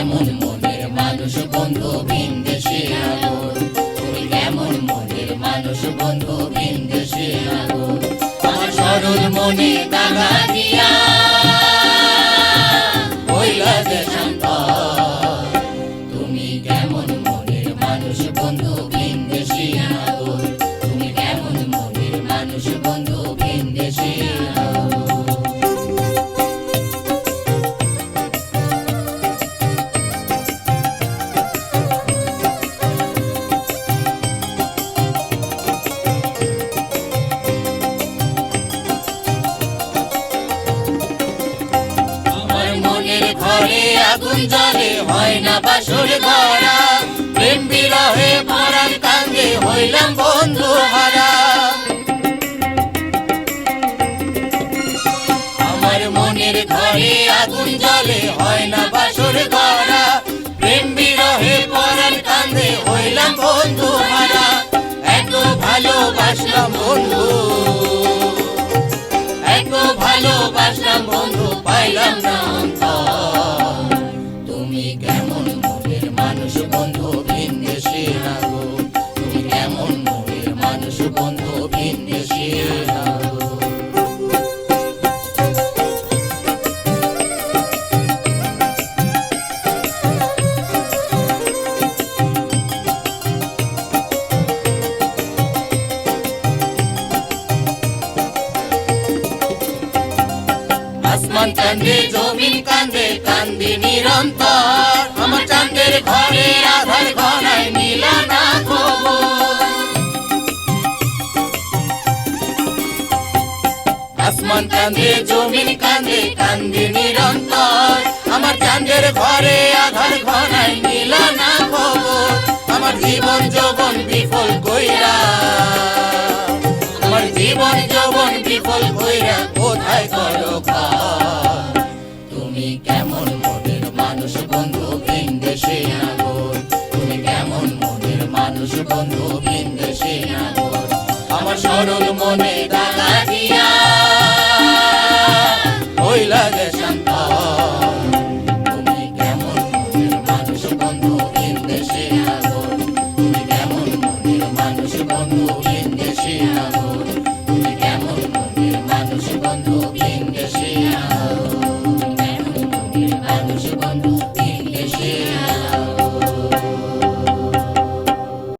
কেমন মনের মানুষ বন্ধু বিন্দেশে আগুন? তুমি কেমন মনের মানুষ বন্ধু বিন্দেশে আগুন? আমার সরল মনে দাগা দিয়া আগুন জ্বলে, হয় না বাসর ধরা। প্রেম বিরহে পরাণ কান্দে হইলাম বন্ধু হারা। আমার মনের ঘরে আগুন জ্বলে, হয় না বাসর ধরা। প্রেম বিরহে পরাণ কান্দে হইলাম বন্ধু হারা। এত ভালোবাসলাম বন্ধু, এত ভালোবাসলাম বন্ধু, পাইলাম না। আসমান চাঁদে, জমিন কান্দে কান্দি নিরন্তর। আমার চাঁদের ঘরে আধার ঘনায় নীলা না খবর। আসমান কান্দে জমিন কান্দে কান্দি নিরন্তর। আমার চাঁদের ঘরে আধার ঘনায় নীলা না খবর। আমার জীবন যৌবন বিফল কইরা বিফল কইরা কোথায় করো তুমি কেমন মনের মানুষ বন্ধু, ভিনদেশে আগর? তুমি কেমন মনের মানুষ বন্ধু, ভিনদেশে আগর? আমার সরল মনে